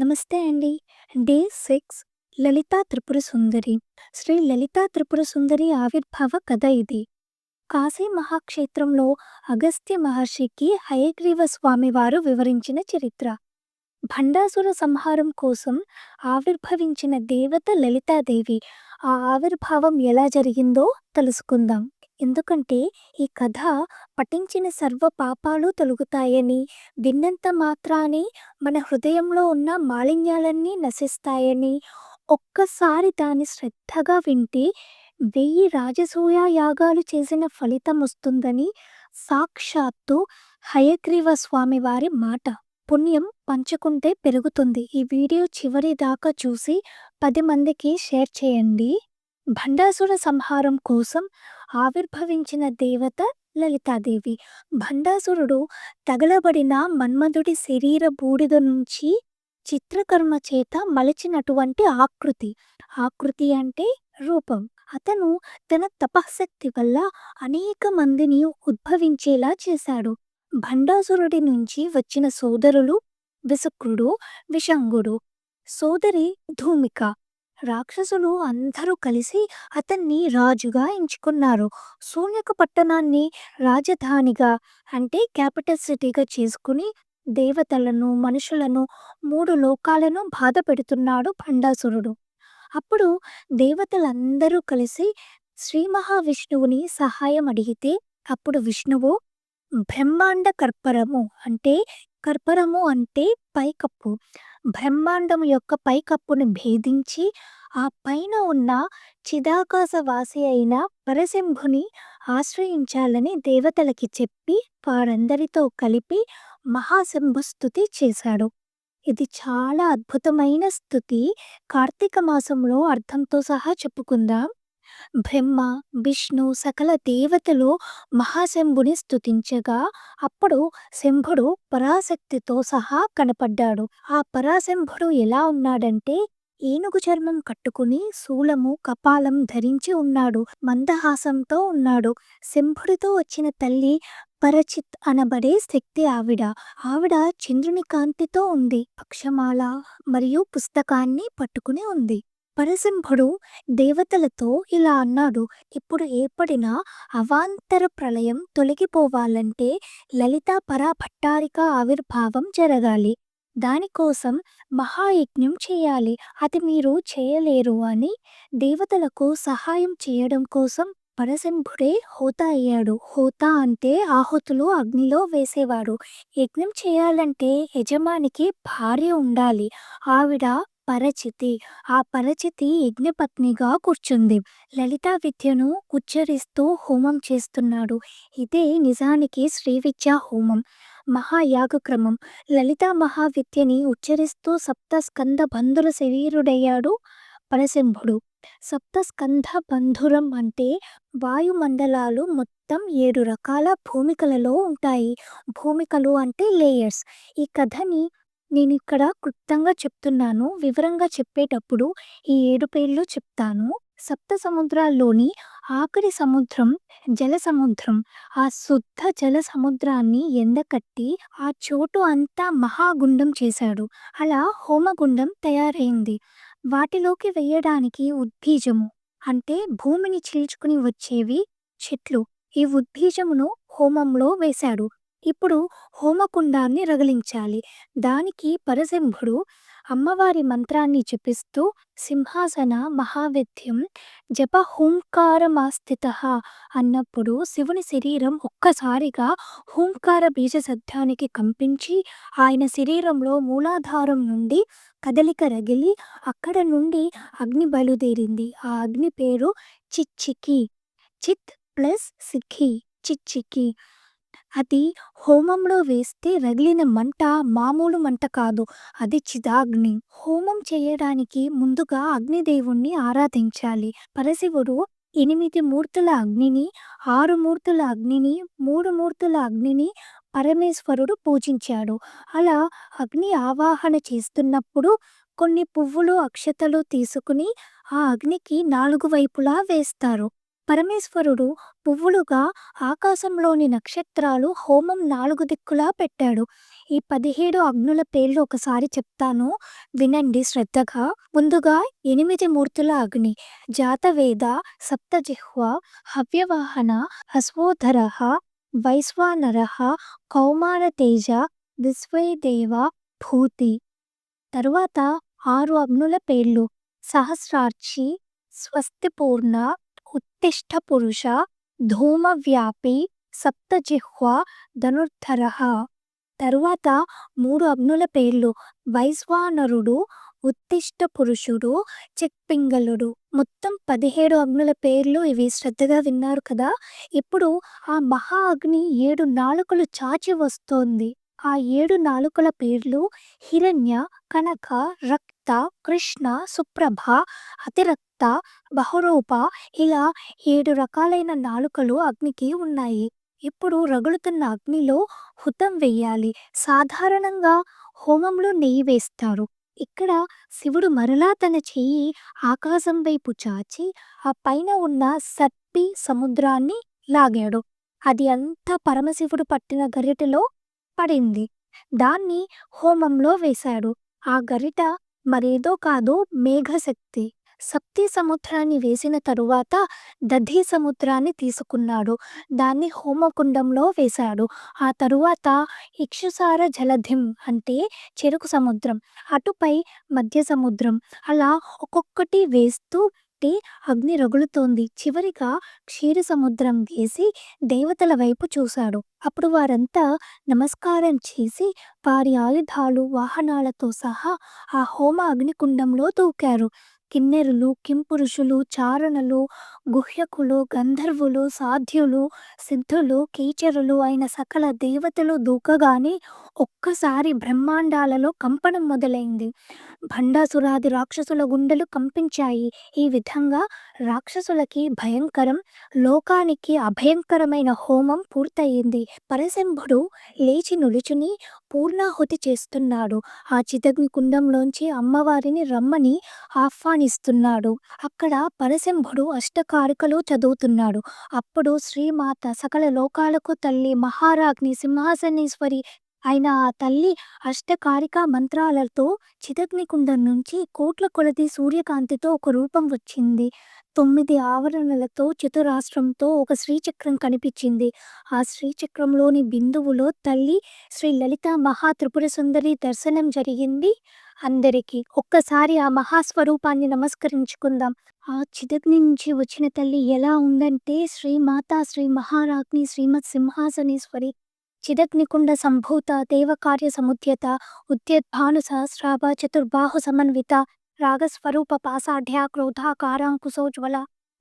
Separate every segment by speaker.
Speaker 1: నమస్తే అండి. Day six Lalita Tripura Sundari. Shri Lalita Tripura Sundari ఆవిర్భావ కథ ఇది. కాశీ మహాక్షేత్రంలో అగస్త్య మహర్షికి హయగ్రీవ స్వామివారు వివరించిన చరిత్ర. భండాసుర సంహారం కోసం ఆవిర్భవించిన దేవత లలితాదేవి. ఆ ఆవిర్భావం ఎలా జరిగిందో తెలుసుకుందాం. ఎందుకంటే ఈ కథ పఠించిన సర్వ పాపాలు తొలగుతాయని, విన్నంత మాత్రానే మన హృదయంలో ఉన్న మాలిన్యాలన్నీ నశిస్తాయని, ఒక్కసారి దాన్ని శ్రద్ధగా వింటే వెయ్యి రాజసూయ యాగాలు చేసిన ఫలితం వస్తుందని సాక్షాత్తు హయగ్రీవ స్వామివారి మాట. పుణ్యం పంచుకుంటే పెరుగుతుంది. ఈ వీడియో చివరి దాకా చూసి పది మందికి షేర్ చేయండి. భండాసుర సంహారం కోసం ఆవిర్భవించిన దేవత లలితాదేవి. భండాసురుడు తగలబడిన మన్మధుడి శరీర బూడిద నుంచి చిత్రకర్మ చేత మలచినటువంటి ఆకృతి. ఆకృతి అంటే రూపం. అతను తన తపశక్తి వల్ల అనేక మందిని ఉద్భవించేలా చేశాడు. భండాసురుడి నుంచి వచ్చిన సోదరులు విశుక్రుడు, విషంగుడు. సోదరి ధూమిక. రాక్షసులు అందరూ కలిసి అతన్ని రాజుగా ఎంచుకున్నారు. శూన్యక పట్టణాన్ని రాజధానిగా అంటే క్యాపిటల్ సిటీగా చేసుకుని దేవతలను, మనుషులను, మూడు లోకాలను బాధపెడుతున్నాడు భండాసురుడు. అప్పుడు దేవతలందరూ కలిసి శ్రీ మహావిష్ణువుని సహాయం అడిగితే అప్పుడు విష్ణువు బ్రహ్మాండ కర్పరము అంటే కర్పరము అంటే పైకప్పు. బ్రహ్మాండము యొక్క పైకప్పును భేదించి ఆ పైన ఉన్న చిదాకాశవాసి అయిన పరశంభుని ఆశ్రయించాలని దేవతలకి చెప్పి వారందరితో కలిపి మహాశంభు స్థుతి చేశాడు. ఇది చాలా అద్భుతమైన స్థుతి కార్తీక మాసంలో అర్థంతో సహా చెప్పుకుందాం. బ్రహ్మ, విష్ణు సకల దేవతలు మహాశంభుని స్తుతించగా అప్పుడు శంభుడు పరాశక్తితో సహా కనపడ్డాడు. ఆ పరాశంభుడు ఎలా ఉన్నాడంటే ఏనుగు చర్మం కట్టుకుని శూలము, కపాలం ధరించి ఉన్నాడు. మందహాసంతో ఉన్నాడు. శంభుడితో వచ్చిన తల్లి పరచిత్ అనబడే శక్తి ఆవిడ. ఆవిడ చంద్రుని కాంతితో ఉంది. అక్షమాల మరియు పుస్తకాన్ని పట్టుకుని ఉంది. పరసింహుడు దేవతలతో ఇలా అన్నాడు. ఇప్పుడు ఏర్పడిన అవాంతర ప్రళయం తొలగిపోవాలంటే లలితా పరాభట్టారిక ఆవిర్భావం జరగాలి. దానికోసం మహాయజ్ఞం చేయాలి. అది మీరు చేయలేరు అని దేవతలకు సహాయం చేయడం కోసం పరసింహుడే హోత అయ్యాడు. హోత అంటే ఆహుతులు అగ్నిలో వేసేవాడు. యజ్ఞం చేయాలంటే యజమానికి భార్య ఉండాలి. ఆవిడ పరచితి. ఆ పరచితి యజ్ఞపత్నిగా కూర్చుంది. లలితా విద్యను ఉచ్చరిస్తూ హోమం చేస్తున్నాడు. ఇదే నిజానికి శ్రీవిద్యా హోమం. మహాయాగక్రమం. లలితా మహావిద్యని ఉచ్చరిస్తూ సప్త స్కంద బంధుర శరీరుడయ్యాడు పరశంభుడు. సప్తస్కంధ బంధురం అంటే వాయుమండలాలు మొత్తం ఏడు రకాల భూమికలలో ఉంటాయి. భూమికలు అంటే లేయర్స్. ఈ కథని నేను ఇక్కడ క్లుప్తంగా చెప్తున్నాను. వివరంగా చెప్పేటప్పుడు ఈ ఏడు పేర్లు చెప్తాను. సప్త సముద్రాల్లోని ఆఖరి సముద్రం జల సముద్రం ఆ శుద్ధ జల సముద్రాన్ని ఎండకట్టి ఆ చోటు అంతా మహాగుండం చేశాడు. అలా హోమగుండం తయారైంది. వాటిలోకి వెయ్యడానికి ఉద్భీజము అంటే భూమిని చీల్చుకుని వచ్చేవి చెట్లు. ఈ ఉద్భీజమును హోమంలో వేశాడు. ఇప్పుడు హోమకుండాన్ని రగిలించాలి. దానికి పరశంభుడు అమ్మవారి మంత్రాన్ని జపిస్తూ సింహాసన మహావిద్యం జప హూంకారమాస్థిత అన్నప్పుడు శివుని శరీరం ఒక్కసారిగా హూంకార బీజశబ్దానికి కంపించి ఆయన శరీరంలో మూలాధారం నుండి కదలిక రగిలి అక్కడ నుండి అగ్ని బయలుదేరింది. ఆ అగ్ని పేరు చిచ్చికి. చిత్ ప్లస్ సిఖి చిచ్చికి. అది హోమంలో వేస్తే రగిలిన మంట మామూలు మంట కాదు. అది చిదాగ్ని. హోమం చేయడానికి ముందుగా అగ్నిదేవుణ్ణి ఆరాధించాలి. పరశివుడు ఎనిమిది మూర్తుల అగ్నిని, ఆరు మూర్తుల అగ్నిని, మూడు మూర్తుల అగ్నిని పరమేశ్వరుడు పూజించాడు. అలా అగ్ని ఆవాహన చేస్తున్నప్పుడు కొన్ని పువ్వులు, అక్షతలు తీసుకుని ఆ అగ్నికి నాలుగు వైపులా వేస్తారు. పరమేశ్వరుడు పువ్వులుగా ఆకాశంలోని నక్షత్రాలు హోమం నాలుగు దిక్కులా పెట్టాడు. ఈ పదిహేడు అగ్నుల పేర్లు ఒకసారి చెప్తాను. వినండి శ్రద్ధగా. ముందుగా ఎనిమిది మూర్తుల అగ్ని. జాతవేద సప్తజిహ్వ హవ్యవాహన అశ్వోధర వైశ్వానర కౌమారతేజ విశ్వేదేవ భూతి. తరువాత ఆరు అగ్నుల పేర్లు. సహస్రార్చి స్వస్తిపూర్ణ ఉత్తిష్ట పురుష ధూమవ్యాపి సప్తజిహ్వ ధనుర్ధర. తరువాత మూడు అగ్నుల పేర్లు వైశ్వానరుడు ఉత్తిష్ట పురుషుడు చిక్పింగళుడు. మొత్తం పదిహేడు అగ్నుల పేర్లు ఇవి శ్రద్ధగా విన్నారు కదా? ఇప్పుడు ఆ మహా అగ్ని ఏడు నాలుకలు చాచి వస్తోంది. ఆ ఏడు నాలుకల పేర్లు హిరణ్య కనక రక్ రక్త కృష్ణ సుప్రభ అతిరక్త బహురూప ఇలా ఏడు రకాలైన నాలుకలు అగ్నికి ఉన్నాయి. ఇప్పుడు రగులుతున్న అగ్నిలో హుతం వెయ్యాలి సాధారణంగా హోమంలో నెయ్యి వేస్తారు. ఇక్కడ శివుడు మరలా తన చెయ్యి ఆకాశం వైపు చాచి ఆ పైన ఉన్న సర్పి సముద్రాన్ని లాగాడు. అది అంతా పరమశివుడు పట్టిన గరిటెలో పడింది. దాన్ని హోమంలో వేశాడు. ఆ గరిట మరేదో కాదు మేఘశక్తి. సప్తి సముద్రాన్ని వేసిన తరువాత దధి సముద్రాన్ని తీసుకున్నాడు. దాన్ని హోమకుండంలో వేశాడు. ఆ తరువాత ఇక్షుసార జలధిం అంటే చెరుకు సముద్రం అటుపై మధ్య సముద్రం అలా ఒక్కొక్కటి వేస్తూ అగ్ని రగులుతోంది. చివరిగా క్షీర సముద్రం వేసి దేవతల వైపు చూశాడు. అప్పుడు వారంతా నమస్కారం చేసి వారి ఆయుధాలు వాహనాలతో సహా ఆ హోమ అగ్నికుండంలో దూకారు. కిన్నెరులు కింపురుషులు చారణులు గుహ్యకులు గంధర్వులు సాధ్యులు సిద్ధులు కీచరులు అయిన సకల దేవతలు దూకగానే ఒక్కసారి బ్రహ్మాండాలలో కంపనం మొదలైంది. భండాసురాది రాక్షసుల గుండెలు కంపించాయి. ఈ విధంగా రాక్షసులకి భయంకరం లోకానికి అభయంకరమైన హోమం పూర్తయింది. పరశంభుడు లేచి నులుచుని పూర్ణాహుతి చేస్తున్నాడు. ఆ చితగ్ని కుండంలోంచి అమ్మవారిని రమ్మని ఆహ్వానిస్తున్నాడు. అక్కడ పరశంభుడు అష్టకారికలు చదువుతున్నాడు. అప్పుడు శ్రీమాత సకల లోకాలకు తల్లి మహారాజ్ని సింహాసనేశ్వరి ఆయన ఆ తల్లి అష్టకారిక మంత్రాలతో చిదగ్నికుండం నుంచి కోట్ల కొలది సూర్యకాంతితో ఒక రూపం వచ్చింది. తొమ్మిది ఆవరణలతో చతురాష్ట్రంతో ఒక శ్రీచక్రం కనిపించింది. ఆ శ్రీచక్రంలోని బిందువులో తల్లి శ్రీ లలిత మహా త్రిపుర సుందరి దర్శనం జరిగింది. అందరికీ ఒక్కసారి ఆ మహాస్వరూపాన్ని నమస్కరించుకుందాం. ఆ చిదగ్ని నుంచి వచ్చిన తల్లి ఎలా ఉందంటే శ్రీమాత శ్రీ మహారాజ్ని శ్రీమత్ సింహాసనేశ్వరి చిదగ్నికుండ సంభూత దేవకార్య సముద్యత ఉద్యద్భాను సహస్రాభ చతుర్బాహు సమన్విత రాగస్వరూప పాసాఢ్య క్రోధాకారాంకుశోజ్వల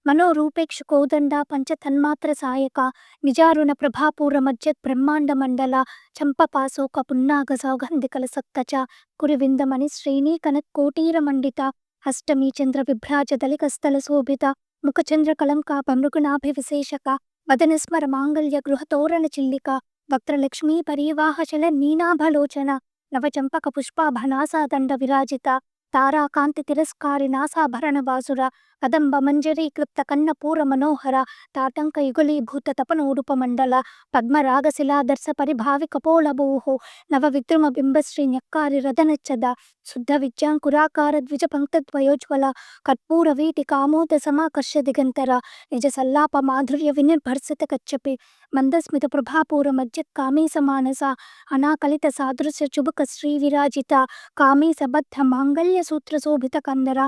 Speaker 1: మనోరూపేక్ష కోదండ పంచతన్మాత్ర సాయక నిజారుణ ప్రభాపూర మధ్యత్ బ్రహ్మాండ మండల చంపపాసోక పున్నాగ సౌగంధికల సక్కచ కురివిందమణి శ్రేణీ కనకోటీర మండిత అష్టమి చంద్ర విభ్రాజ దళికస్థల శోభిత ముఖచంద్ర కలంకాప మృగునాభి విశేషక వదనస్మర మాంగళ్య గృహతోరణ చిల్లిక వక్రలక్ష్మీ పరీవాహచల నీనాభలోచన నవచంపక పుష్పాభనాసాదండ విరాజిత ತಾರಾಕಾಂತಿ ತಿರಸ್ಕಾರಿ ನಾಸಾಭರಣ ಬಾಸುರ ಕದಂಬ ಮಂಜರೀಕೃಪ್ತ ಕನ್ನಪೂರ ಮನೋಹರ ತಾಟಂಕ ಯುಗಲೀಭೂತ ತಪನೋಡುಪಮಂಡಲ ಪದ್ಮರಾಗಶಿಲಾದರ್ಶ ಪರಿಭಾವಿ ಕಪೋಳಭೂಹು ನವವಿದ್ರುಮ ಬಿಂಬಶ್ರೀ ನ್ಯಕ್ಕಾರಿ ರದನಚ್ಚದ ಶುದ್ಧ ವಿಜ್ಯಾಂಕುರಾಕಾರ ದ್ವಿಜ ಪಂಕ್ತದ್ವಯೋಜ್ವಲ ಕರ್ಪೂರ ವೀಟಿ ಕಾಮೋದ ಸಮಾಕರ್ಷ ದಿಗಂತರ ನಿಜ ಸಲ್ಲಾಪ ಮಾಧುರ್ಯ ವಿನಿರ್ಭರ್ಸಿತ ಕಚ್ಚಪಿ ಮಂದಸ್ಮಿತ ಪ್ರಭಾಪೂರ ಮಧ್ಯ ಕಾಮೀಸ ಮಾನಸ ಅನಾಕಲಿತ ಸಾದೃಶ್ಯ ಚುಬುಕ ಶ್ರೀ ವಿರಾಜಿತ ಕಾಮೀಸ ಬದ್ಧ ಮಾಂಗಲ್ಯ మాంగళ్య సూత్ర శోభిత కందర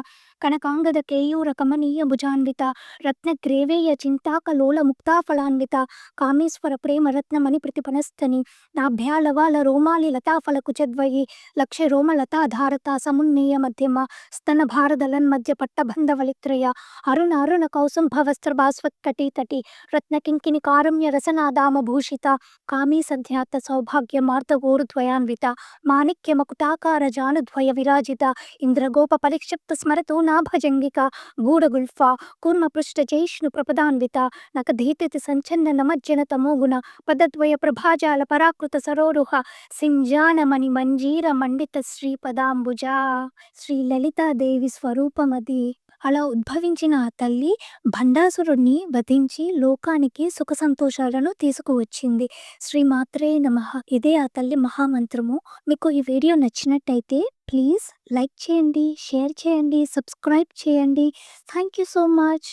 Speaker 1: కనకాంగద కేయూర కమనీయ భుజాన్విత రత్న గ్రేవేయ చింతాకలోల ముక్తాఫలాన్విత కామేశ్వర ప్రేమ రత్నమణి ప్రతిపనస్థని నాభ్యాలవాల రోమాలి లతాఫల కుచద్వయి లక్ష్య రోమ లతాధారత సమున్నేయ మధ్యమ స్తన భారదలన్ మధ్య పట్టబంధ వలిత్రయ అరుణ అరుణ కౌసుంభ వస్త్ర భాస్వత్కటి తటి రత్న కింకిని కారుణ్య రసనాదామ భూషిత కామీ సధ్యాత సౌభాగ్య మార్దగోరుద్వయాన్విత మాణిక్య మకుటాకార జానుద్వయ విరాజిత ఇంద్రగోప పరిక్షిప్త స్మరతో నాభజంగిక గూఢగుల్ఫ కూర్మపృష్ట జైష్ణు ప్రపదాన్విత నకధీతితి సంచన్న నమజ్జన తమోగుణ పదద్వయ ప్రభాజాల పరాకృత సరోరుహ సింజానమణి మంజీర మండిత శ్రీపదాంబుజ శ్రీ లలితాదేవి స్వరూపమది. అలా ఉద్భవించిన ఆ తల్లి భండాసురుడిని వధించి లోకానికి సుఖ సంతోషాలను తీసుకువచ్చింది. శ్రీ మాత్రే నమః! ఇదే ఆ తల్లి మహామంత్రము. మీకు ఈ వీడియో నచ్చినట్టయితే ప్లీజ్ లైక్ చేయండి, షేర్ చేయండి, సబ్స్క్రైబ్ చేయండి. Thank you so much.